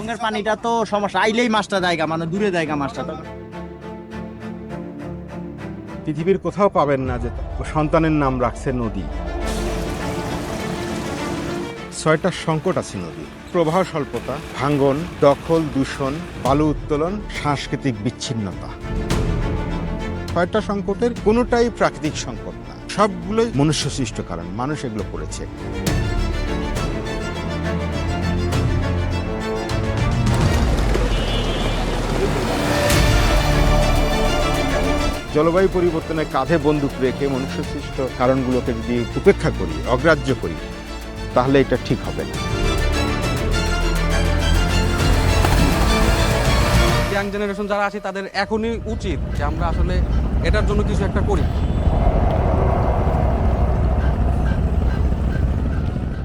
সুরঙ্গের পানিটা তো সমস্যা। আইলেই মাছটা জায়গা মানে দূরে জায়গা মাছটা। তো পৃথিবীর কোথাও পাবেন না যে সন্তানের নাম রাখছে নদী। ছয়টা সংকট আছে নদী প্রবাহ স্বল্পতা, ভাঙ্গন, দখল, দূষণ, বালু উত্তোলন, সাংস্কৃতিক বিচ্ছিন্নতা। ছয়টা সংকটের কোনোটাই প্রাকৃতিক সংকট না। সবগুলোই মনুষ্য সৃষ্ট কারণ, মানুষ এগুলো করেছে। জলবায়ু পরিবর্তনের কাঁধে বন্দুক রেখে মনুষ্য সৃষ্ট কারণগুলোকে যদি উপেক্ষা করি, অগ্রাহ্য করি, তাহলে এটা ঠিক হবে না। ইয়াং জেনারেশন যারা আছে, তাদের এখনই উচিত যে আমরা আসলে এটার জন্য কিছু একটা করি।